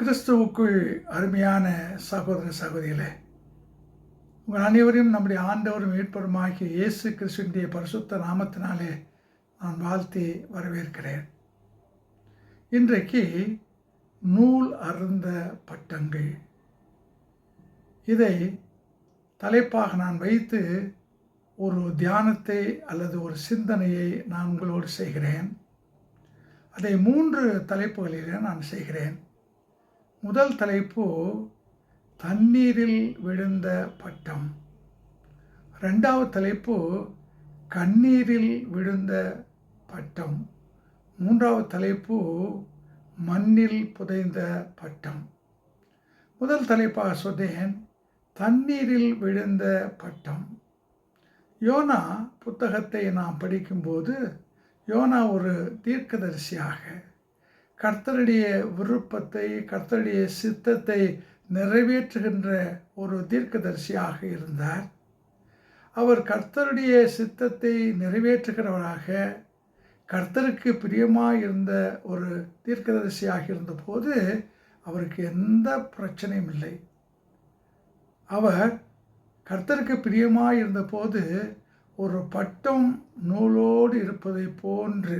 கிறிஸ்துவுக்குள் அருமையான சகோதர சகோதரிகளே உங்கள் அனைவரையும் நம்முடைய ஆண்டவரும் மீட்பருமாகிய இயேசு கிறிஸ்துடைய பரிசுத்த நாமத்தினாலே நான் வாழ்த்தி வரவேற்கிறேன். இன்றைக்கு நூல் அருந்த பட்டங்கள். இதை தலைப்பாக நான் வைத்து ஒரு தியானத்தை அல்லது ஒரு சிந்தனையை நான் உங்களோடு செய்கிறேன். அதை மூன்று தலைப்புகளிலே நான் செய்கிறேன். முதல் தலைப்பு தண்ணீரில் விழுந்த பட்டம். ரெண்டாவது தலைப்பு கண்ணீரில் விழுந்த பட்டம். மூன்றாவது தலைப்பு மண்ணில் புதைந்த பட்டம். முதல் தலைப்பாக சொன்னேன் தண்ணீரில் விழுந்த பட்டம். யோனா புத்தகத்தை நாம் படிக்கும்போது யோனா ஒரு தீர்க்கதரிசியாக கர்த்தருடைய விருப்பத்தை கர்த்தருடைய சித்தத்தை நிறைவேற்றுகின்ற ஒரு தீர்க்கதரிசியாக இருந்தார். அவர் கர்த்தருடைய சித்தத்தை நிறைவேற்றுகிறவராக கர்த்தருக்கு பிரியமாக இருந்த ஒரு தீர்க்கதரிசியாக இருந்தபோது அவருக்கு எந்த பிரச்சனையும் இல்லை. அவர் கர்த்தருக்கு பிரியமாக இருந்தபோது ஒரு பட்டம் நூலோடு இருப்பதை போன்று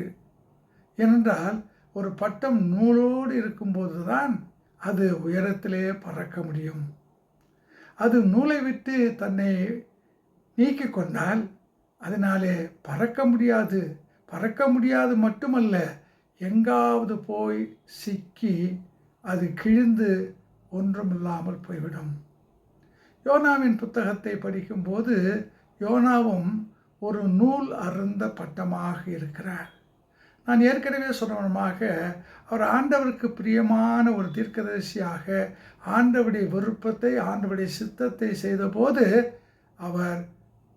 ஏனென்றால் ஒரு பட்டம் நூலோடு இருக்கும்போது தான் அது உயரத்திலே பறக்க முடியும். அது நூலை விட்டு தன்னை நீக்கி கொண்டால் அதனாலே பறக்க முடியாது. பறக்க முடியாது மட்டுமல்ல எங்காவது போய் சிக்கி அது கிழிந்து ஒன்றுமில்லாமல் போய்விடும். யோனாவின் புத்தகத்தை படிக்கும்போது யோனாவும் ஒரு நூல் அருந்த பட்டமாக இருக்கிறார். நான் ஏற்கனவே சொன்னவனமாக அவர் ஆண்டவருக்கு பிரியமான ஒரு தீர்க்கதரிசியாக ஆண்டவருடைய விருப்பத்தை ஆண்டவருடைய சித்தத்தை செய்தபோது அவர்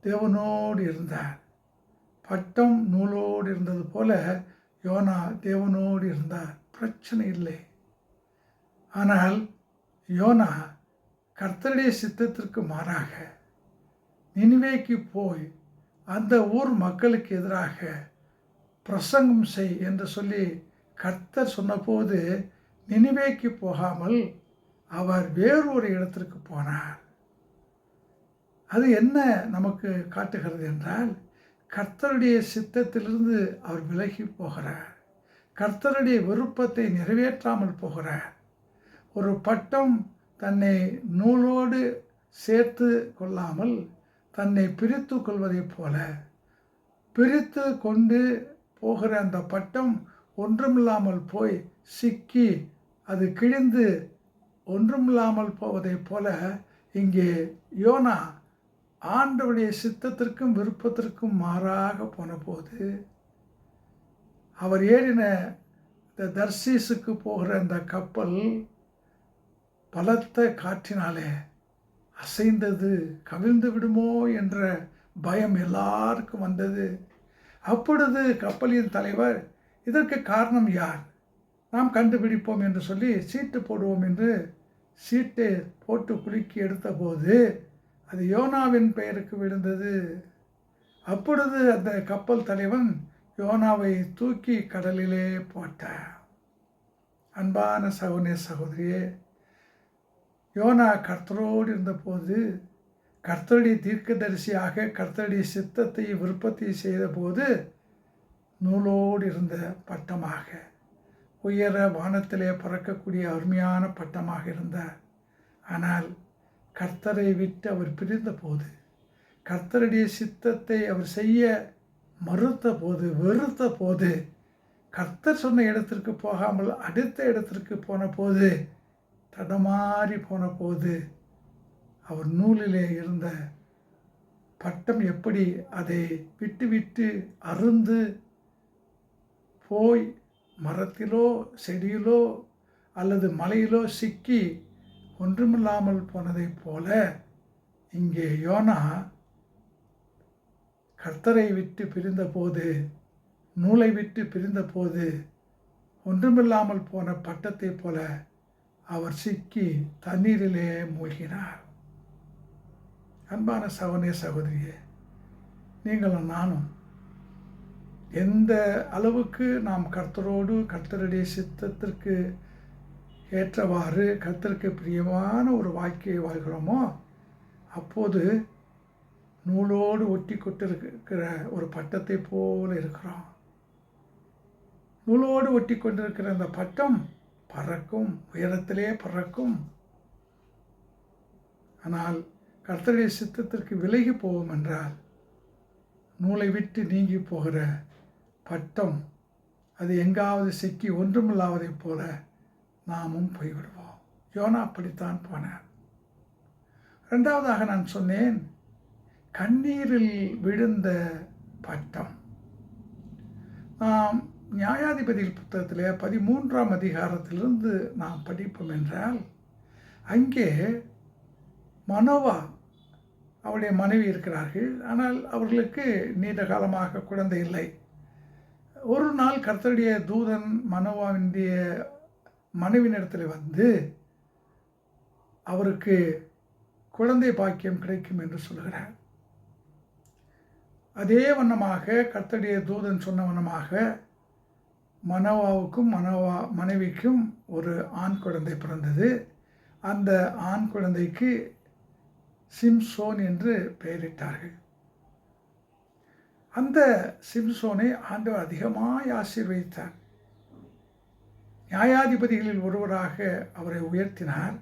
தேவனோடு இருந்தார். பட்டம் நூலோடு இருந்தது போல யோனா தேவனோடு இருந்தார். பிரச்சனை இல்லை. ஆனால் யோனா கர்த்தருடைய சித்தத்திற்கு மாறாக நினைவேக்கு போய் அந்த ஊர் மக்களுக்கு எதிராக பிரசங்கம் செய் என்று சொல்லி கர்த்தர் சொன்னபோது நினைவேக்கு போகாமல் அவர் வேறொரு இடத்திற்கு போனார். அது என்ன நமக்கு காட்டுகிறது என்றால் கர்த்தருடைய சித்தத்திலிருந்து அவர் விலகி போகிறார். கர்த்தருடைய விருப்பத்தை நிறைவேற்றாமல் போகிறார். ஒரு பட்டம் தன்னை நூலோடு சேர்த்து கொள்ளாமல் தன்னை பிரித்து கொள்வதைப் போல பிரித்து கொண்டு போகிற அந்த பட்டம் ஒன்றுமில்லாமல் போய் சிக்கி அது கிழிந்து ஒன்றுமில்லாமல் போவதைப் போல இங்கே யோனா ஆண்டவுடைய சித்தத்திற்கும் விருப்பத்திற்கும் மாறாக போன போது அவர் ஏறின இந்த தர்சீஸுக்கு போகிற அந்த கப்பல் பலத்த காற்றினாலே அசைந்தது கவிழ்ந்து விடுமோ என்ற பயம் எல்லாருக்கும் வந்தது. அப்பொழுது கப்பலின் தலைவர் இதற்கு காரணம் யார்? நாம் கண்டுபிடிப்போம் என்று சொல்லி சீட்டு போடுவோம் என்று சீட்டை போட்டு குலுக்கி எடுத்தபோது அது யோனாவின் பெயருக்கு விழுந்தது. அப்பொழுது அந்த கப்பல் தலைவன் யோனாவை தூக்கி கடலிலே போட்டார் அன்பான சகோனே சகோதரியே யோனா கர்த்தரோடு இருந்தபோது கர்த்தருடைய தீர்க்கதரிசியாக கர்த்தருடைய சித்தத்தை விருப்பத்தை செய்தபோது நூலோடு இருந்த பட்டமாக உயர வானத்திலே பறக்கக்கூடிய அருமையான பட்டமாக இருந்தார் ஆனால் கர்த்தரை விட்டு அவர் பிரிந்தபோது கர்த்தருடைய சித்தத்தை அவர் செய்ய மறுத்த போது வெறுத்த போது கர்த்தர் சொன்ன இடத்திற்கு போகாமல் அடுத்த இடத்திற்கு போன போது தடமாறி போன போது அவர் நூலிலே இருந்த பட்டம் எப்படி அதை விட்டு விட்டு அருந்து போய் மரத்திலோ செடியிலோ அல்லது மலையிலோ சிக்கி ஒன்றுமில்லாமல் போனதைப் போல இங்கே யோனா கர்த்தரை விட்டு பிரிந்தபோது நூலை விட்டு பிரிந்தபோது ஒன்றுமில்லாமல் போன பட்டத்தைப் போல அவர் சிக்கி தண்ணீரிலே மூழ்கினார். அன்பான சகோதரிய சகோதரியே நீங்களும் நானும் எந்த அளவுக்கு நாம் கர்த்தரோடு கர்த்தருடைய சித்தத்திற்கு ஏற்றவாறு கர்த்தருக்கு பிரியமான ஒரு வாழ்க்கையை வாழ்கிறோமோ அப்போது நூலோடு ஒட்டி கொண்டிருக்கிற ஒரு பட்டத்தை போல இருக்கிறோம். நூலோடு ஒட்டி கொண்டிருக்கிற அந்த பட்டம் பறக்கும் உயரத்திலே பறக்கும். ஆனால் கர்த்தருடைய சித்தத்திற்கு விலகி போவோம் என்றால் நூலை விட்டு நீங்கி போகிற பட்டம் அது எங்காவது சிக்கி ஒன்றுமில்லாவதைப் போல நாமும் போய்விடுவோம். யோனா அப்படித்தான் போனார். ரெண்டாவதாக நான் சொன்னேன் கண்ணீரில் விழுந்த பட்டம். நாம் நியாயாதிபதிகள் புத்தகத்தில் பதிமூன்றாம் அதிகாரத்திலிருந்து நாம் படிப்போம் என்றால் அங்கே மனோவா அவருடைய மனைவி இருக்கிறார்கள். ஆனால் அவர்களுக்கு நீண்ட காலமாக குழந்தை இல்லை. ஒரு நாள் கர்த்தருடைய தூதன் மனோவாவினுடைய மனைவினிடத்தில் வந்து அவருக்கு குழந்தை பாக்கியம் கிடைக்கும் என்று சொல்கிறார். அதே வண்ணமாக கர்த்தருடைய தூதன் சொன்ன வண்ணமாக மனோவாவுக்கும் மனோவா மனைவிக்கும் ஒரு ஆண் குழந்தை பிறந்தது. அந்த ஆண் குழந்தைக்கு சிம்சோன் என்று பெயரிட்டார்கள். அந்த சிம்சோனை ஆண்டவர் அதிகமாய் ஆசீர்வதித்தார். நியாயாதிபதிகளில் ஒருவராக அவரை உயர்த்தினார்.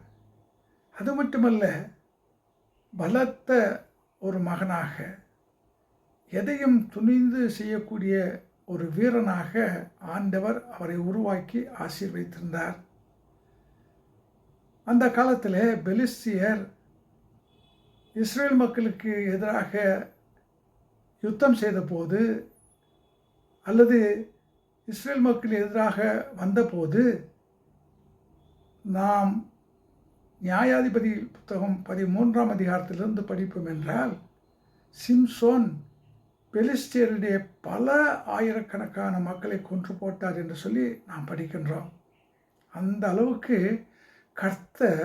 அது மட்டுமல்ல பலத்த ஒரு மகனாக எதையும் துணிந்து செய்யக்கூடிய ஒரு வீரனாக ஆண்டவர் அவரை உருவாக்கி ஆசீர்வதித்திருந்தார். அந்த காலத்தில் பெலிஸ்தியர் இஸ்ரேல் மக்களுக்கு எதிராக யுத்தம் செய்தபோது அல்லது இஸ்ரேல் மக்கள் எதிராக வந்தபோது நாம் நியாயாதிபதி புத்தகம் பதிமூன்றாம் அதிகாரத்திலிருந்து படிப்போம் என்றால் சிம்சோன் பெலிஸ்டியருடைய பல ஆயிரக்கணக்கான மக்களை கொன்று போட்டார் என்று சொல்லி நாம் படிக்கின்றோம். அந்த அளவுக்கு கர்த்தர்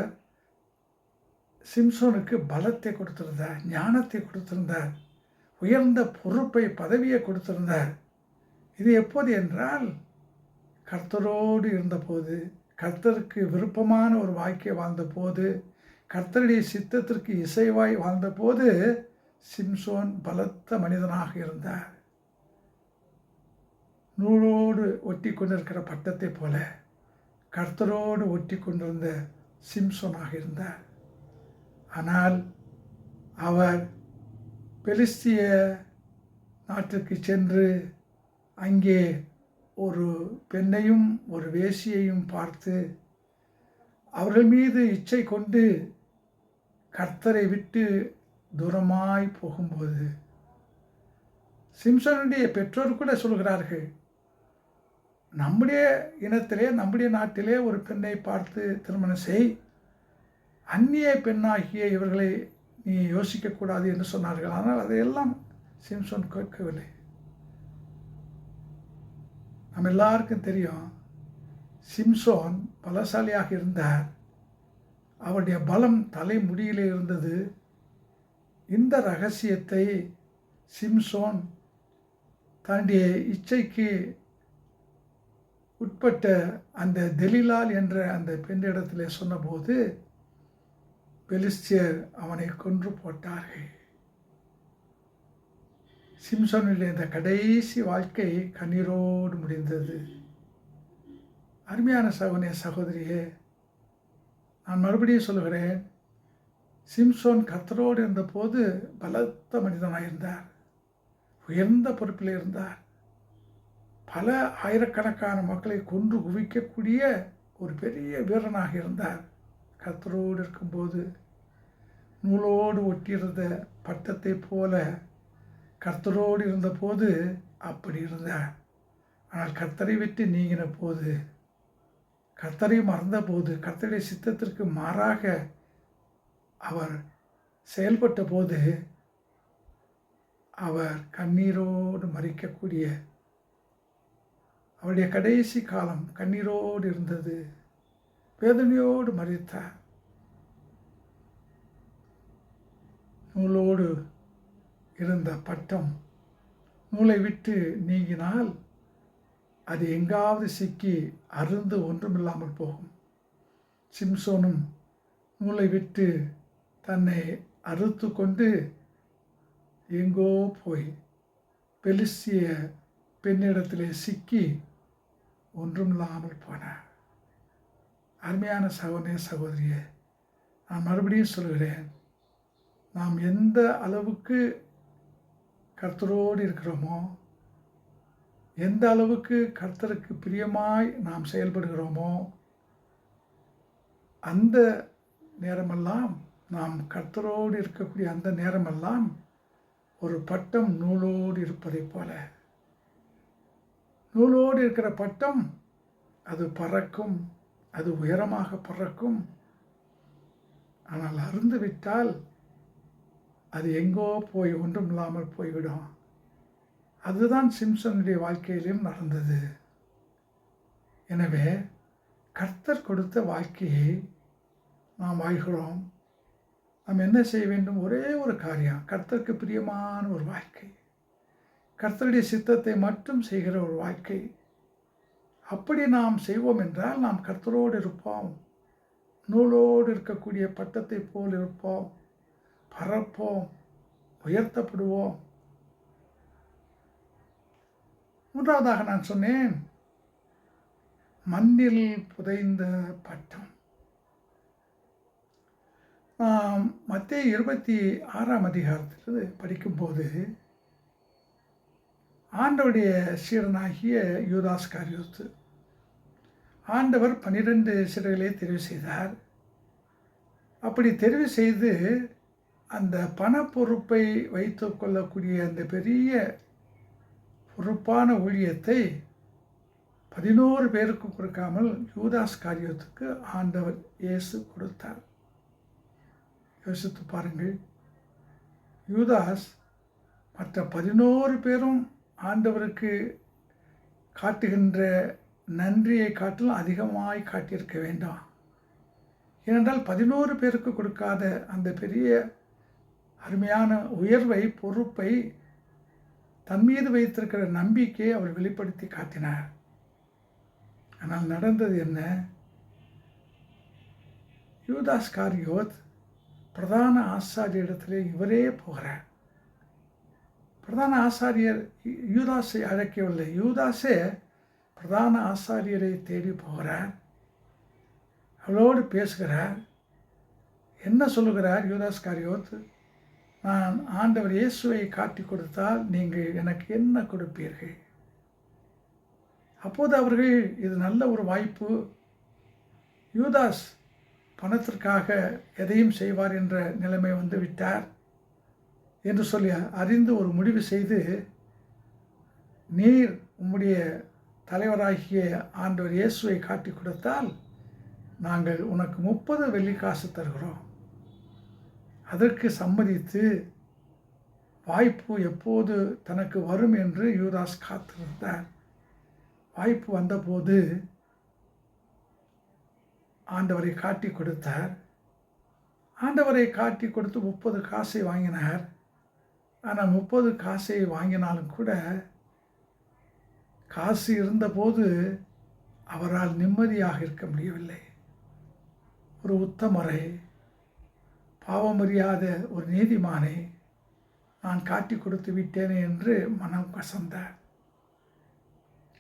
சிம்சோனுக்கு பலத்தை கொடுத்திருந்தார் ஞானத்தை கொடுத்திருந்தார் உயர்ந்த பொறுப்பை பதவியை கொடுத்திருந்தார். இது எப்போது என்றால் கர்த்தரோடு இருந்தபோது கர்த்தருக்கு விருப்பமான ஒரு வாழ்க்கையை வாழ்ந்தபோது கர்த்தருடைய சித்தத்திற்கு இசைவாய் வாழ்ந்தபோது சிம்சோன் பலத்த மனிதனாக இருந்தார். நூலோடு ஒட்டி கொண்டிருக்கிற பட்டத்தை போல கர்த்தரோடு ஒட்டி கொண்டிருந்த சிம்சோனாக இருந்தார். ஆனால் அவர் பெலிஸ்திய நாட்டுக்கு சென்று அங்கே ஒரு பெண்ணையும் ஒரு வேசியையும் பார்த்து அவர்கள் மீது இச்சை கொண்டு கர்த்தரை விட்டு தூரமாய் போகும்போது சிம்சனுடைய பெற்றோர் கூட சொல்கிறார்கள் நம்முடைய இனத்திலே நம்முடைய நாட்டிலே ஒரு பெண்ணை பார்த்து திருமணம் செய். அந்நிய பெண்ணாகிய இவர்களை நீ யோசிக்கக்கூடாது என்று சொன்னார்கள். ஆனால் அதையெல்லாம் சிம்சோன் கேட்கவில்லை. நம்ம எல்லாருக்கும் தெரியும் சிம்சோன் பலசாலியாக இருந்தார். அவருடைய பலம் தலைமுடியிலே இருந்தது. இந்த ரகசியத்தை சிம்சோன் தன்னுடைய இச்சைக்கு உட்பட்ட அந்த தெலிலால் என்ற அந்த பெண்ணிடத்தில் சொன்னபோது பெலிஸ்தியர் அவனை கொன்று போட்டார்கள். சிம்சோனில் இந்த கடைசி வாழ்க்கை கண்ணீரோடு முடிந்தது. அருமையான சகோதரிய சகோதரியே நான் மறுபடியும் சொல்லுகிறேன் சிம்சோன் கத்தரோடு இருந்தபோது பலத்த மனிதனாக இருந்தார் உயர்ந்த பொறுப்பில் இருந்தார். பல ஆயிரக்கணக்கான மக்களை கொன்று குவிக்கக்கூடிய ஒரு பெரிய வீரனாக இருந்தார். கத்தரோடு இருக்கும்போது நூலோடு ஒட்டியிருந்த பட்டத்தை போல கர்த்தரோடு இருந்தபோது அப்படி இருந்தார். ஆனால் கர்த்தரை விட்டு நீங்கின போது கர்த்தரை மறந்த போது கர்த்தருடைய சித்தத்திற்கு மாறாக அவர் செயல்பட்ட போது அவர் கண்ணீரோடு மறிக்கக்கூடிய அவருடைய கடைசி காலம் கண்ணீரோடு இருந்தது. வேதனையோடு மறித்தார் நூலோடு இருந்த பட்டம் நூலை விட்டு நீங்கினால் அது எங்காவது சிக்கி அருந்து ஒன்றுமில்லாமல் போகும். சிம்சோனும் நூலை விட்டு தன்னை அறுத்து கொண்டு எங்கோ போய் பெலிசிய பெண்ணிடத்திலே சிக்கி ஒன்றுமில்லாமல் போனார் அருமையான சகோதரே சகோதரியே நான் மறுபடியும் சொல்கிறேன் நாம் எந்த அளவுக்கு கர்த்தரோடு இருக்கிறோமோ எந்த அளவுக்கு கர்த்தருக்கு பிரியமாய் நாம் செயல்படுகிறோமோ அந்த நேரமெல்லாம் நாம் கர்த்தரோடு இருக்கக்கூடிய அந்த நேரமெல்லாம் ஒரு பட்டம் நூலோடு இருப்பதைப் போல. நூலோடு இருக்கிற பட்டம் அது பறக்கும் அது உயரமாக பறக்கும். ஆனால் அருந்து விட்டால் அது எங்கோ போய் ஒன்றும் இல்லாமல் போய்விடும். அதுதான் சிம்சனுடைய வாழ்க்கையிலும் நடந்தது. எனவே கர்த்தர் கொடுத்த வாழ்க்கையை நாம் வாழ்கிறோம். நாம் என்ன செய்ய வேண்டும்? ஒரே ஒரு காரியம். கர்த்தருக்கு பிரியமான ஒரு வாழ்க்கை. கர்த்தருடைய சித்தத்தை மட்டும் செய்கிற ஒரு வாழ்க்கை. அப்படி நாம் செய்வோம் என்றால் நாம் கர்த்தரோடு இருப்போம். நூலோடு இருக்கக்கூடிய பட்டத்தை போல் இருப்போம். பரப்போம் உயர்த்தப்படுவோம். மூன்றாவதாக நான் சொன்னேன் மண்ணில் புதைந்த பட்டம். மத்திய இருபத்தி ஆறாம் அதிகாரத்தில் படிக்கும்போது ஆண்டவுடைய சீரனாகிய யூதாஸ் காரியோத்து. ஆண்டவர் பன்னிரெண்டு சிறைகளை தெரிவு செய்தார். அப்படி தெரிவு செய்து அந்த பண பொறுப்பை வைத்து கொள்ளக்கூடிய அந்த பெரிய பொறுப்பான ஊழியத்தை பதினோரு பேருக்கு கொடுக்காமல் யூதாஸ் காரியத்துக்கு ஆண்டவர் இயேசு கொடுத்தார். யோசித்து பாருங்கள். யூதாஸ் மற்ற பதினோரு பேரும் ஆண்டவருக்கு காட்டுகின்ற நன்றியை காட்டிலும் அதிகமாய் காட்டியிருக்க வேண்டாம். ஏனென்றால் பதினோரு பேருக்கு கொடுக்காத அந்த பெரிய அருமையான உயர்வை பொறுப்பை தன் மீது வைத்திருக்கிற நம்பிக்கையை அவர் வெளிப்படுத்தி காட்டினார். ஆனால் நடந்தது என்ன? யூதாஸ் காரியோத் பிரதான ஆசாரிய இடத்திலே இவரே போகிறார். பிரதான ஆசாரியர் யூதாஸை அழைக்கவில்லை. யூதாஸே பிரதான ஆசாரியரை தேடி போகிறார். அவளோடு பேசுகிறார். என்ன சொல்லுகிறார் யூதாஸ் காரியோத்? நான் ஆண்டவர் இயேசுவை காட்டி கொடுத்தால் நீங்கள் எனக்கு என்ன கொடுப்பீர்கள்? அப்போது அவர்கள் இது நல்ல ஒரு வாய்ப்பு. யூதாஸ் பணத்திற்காக எதையும் செய்வார் என்ற நிலைமை வந்து விட்டார் என்று சொல்லி அறிந்து ஒரு முடிவு செய்து நீர் உம்முடைய தலைவராகிய ஆண்டவர் இயேசுவை காட்டி கொடுத்தால் நாங்கள் உனக்கு முப்பது வெள்ளிக்காசு தருகிறோம். அதற்கு சம்மதித்து வாய்ப்பு எப்போது தனக்கு வரும் என்று யூதாஸ் காத்திருந்தார் வாய்ப்பு வந்தபோது ஆண்டவரை காட்டி கொடுத்தார். ஆண்டவரை காட்டி கொடுத்து முப்பது காசை வாங்கினார். ஆனால் முப்பது காசை வாங்கினாலும் கூட காசு இருந்தபோது அவரால் நிம்மதியாக இருக்க முடியவில்லை. ஒரு உத்தமரை பாவமறியாத ஒரு நீதிமானை நான் காட்டி கொடுத்து விட்டேனே என்று மனம் கசந்தார்.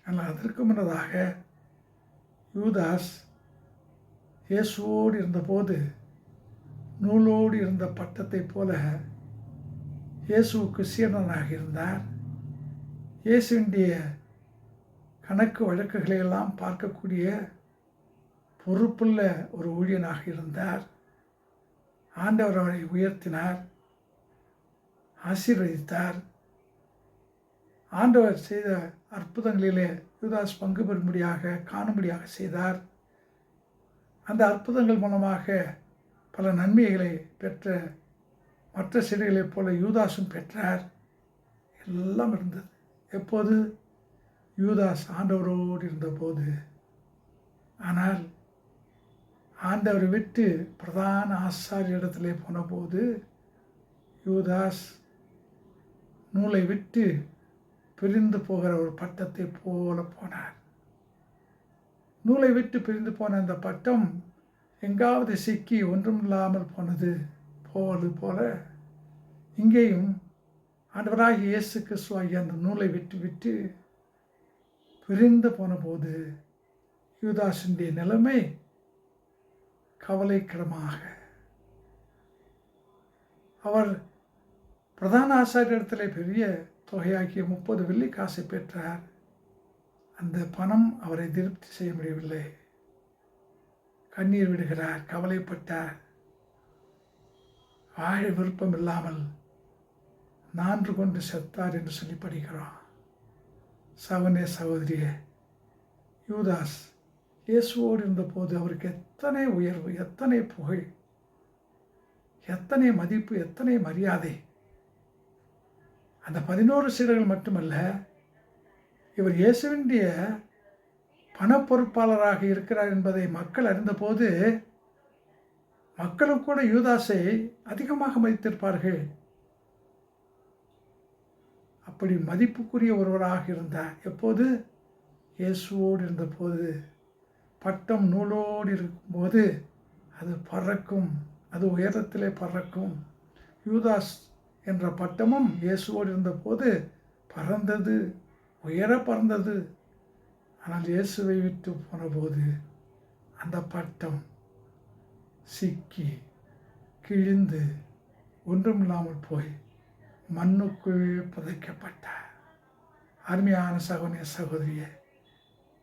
ஆனால் அதற்கு முன்னதாக யூதாஸ் இயேசுவோடு இருந்தபோது நூலோடு இருந்த பட்டத்தைப் போல இயேசுவுக்கு சீடனாக இருந்தார். இயேசுடைய கணக்கு வழக்குகளை எல்லாம் பார்க்கக்கூடிய பொறுப்புள்ள ஒரு ஊழியனாக இருந்தார். ஆண்டவர் அவரை உயர்த்தினார் ஆசீர்வதித்தார். ஆண்டவர் செய்த அற்புதங்களிலே யுதாஸ் பங்கு பெறும்படியாக காணும்படியாக செய்தார். அந்த அற்புதங்கள் மூலமாக பல நன்மைகளை பெற்ற மற்ற செடிகளைப் போல யூதாஸும் பெற்றார். எல்லாம் இருந்தது. எப்போது? யூதாஸ் ஆண்டவரோடு இருந்தபோது. ஆனால் ஆண்டவரை விட்டு பிரதான ஆசாரிய இடத்துல போனபோது யூதாஸ் நூலை விட்டு பிரிந்து போகிற ஒரு பட்டத்தை போல போனார். நூலை விட்டு பிரிந்து போன அந்த பட்டம் எங்காவது சிக்கி ஒன்றும் இல்லாமல் போனது. போவது போல இங்கேயும் ஆண்டவராக இயேசு கிறிஸ்துவாகிய அந்த நூலை விட்டு விட்டு பிரிந்து போனபோது போது நிலைமை கவலைக்கிடமாக. அவர் பிரதான ஆசாரியத்தில் பெரிய தொகையாகிய முப்பது வெள்ளி காசை பெற்றார். அந்த பணம் அவரை திருப்தி செய்ய முடியவில்லை. கண்ணீர் விடுகிறார் கவலைப்பட்டார். வாழ விருப்பம் இல்லாமல் நான்று கொண்டு செத்தார் என்று சொல்லி படிக்கிறோம் சவனே சகோதரியே யூதாஸ் இயேசுவோடு இருந்தபோது அவருக்கு எத்தனை உயர்வு எத்தனை புகழ் எத்தனை மதிப்பு எத்தனை மரியாதை. அந்த பதினோரு சீடர்கள் மட்டுமல்ல இவர் இயேசுவினுடைய பணப்பொறுப்பாளராக இருக்கிறார் என்பதை மக்கள் அறிந்தபோது மக்களும் கூட யூதாஸை அதிகமாக மதித்திருப்பார்கள். அப்படி மதிப்புக்குரிய ஒருவராக இருந்தார். எப்போது? இயேசுவோடு இருந்தபோது. பட்டம் நூலோடு இருக்கும்போது அது பறக்கும். அது உயரத்திலே பறக்கும். யூதாஸ் என்ற பட்டமும் இயேசுவோடு இருந்தபோது பறந்தது. உயர பறந்தது. ஆனால் இயேசுவை விட்டு போனபோது அந்த பட்டம் சிக்கி கிழிந்து ஒன்றுமில்லாமல் போய் மண்ணுக்குள் புதைக்கப்பட்டார் அருமையான சகோதரிய சகோதரியே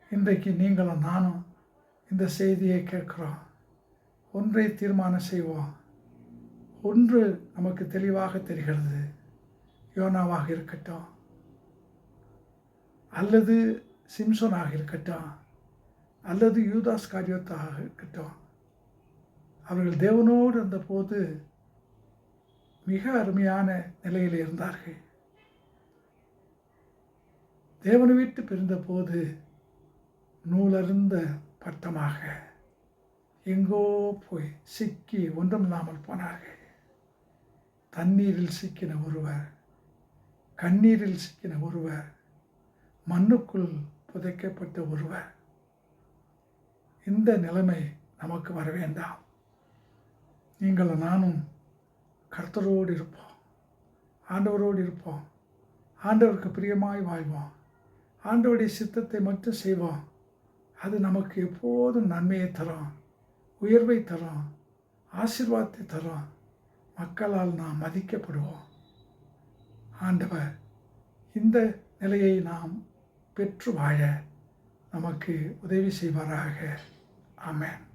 இன்றைக்கு நீங்களும் நானும் இந்த செய்தியை கேட்குறோம். ஒன்றை தீர்மானம் செய்வோம். ஒன்று நமக்கு தெளிவாக தெரிகிறது. யோனாவாக இருக்கட்டும். அல்லது சிம்சோனாக இருக்கட்டும். அல்லது யூதாஸ் காரியத்தாக இருக்கட்டும். அவர்கள் தேவனோடு இருந்தபோது மிக அருமையான நிலையில் இருந்தார்கள். தேவனை விட்டு பிரிந்தபோது நூலருந்த பட்டமாக எங்கோ போய் சிக்கி ஒன்றுமில்லாமல் போனார்கள். தண்ணீரில் சிக்கின ஒருவர் கண்ணீரில் சிக்கின ஒருவர் மண்ணுக்குள் புதைக்கப்பட்ட ஒருவர். இந்த நிலைமை நமக்கு வர வேண்டாம் நீங்கள் நானும் கர்த்தரோடு இருப்போம். ஆண்டவரோடு இருப்போம். ஆண்டவருக்கு பிரியமாய் வாழ்வோம். ஆண்டவருடைய சித்தத்தை மட்டும் செய்வோம். அது நமக்கு எப்போதும் நன்மையை தரும் உயர்வை தரும் ஆசிர்வாதத்தை தரும். மக்களால் நாம் மதிக்கப்படுவோம். ஆண்டவர் இந்த நிலையை நாம் பெற்று வாழ நமக்கு உதவி செய்வாராக. ஆமேன்.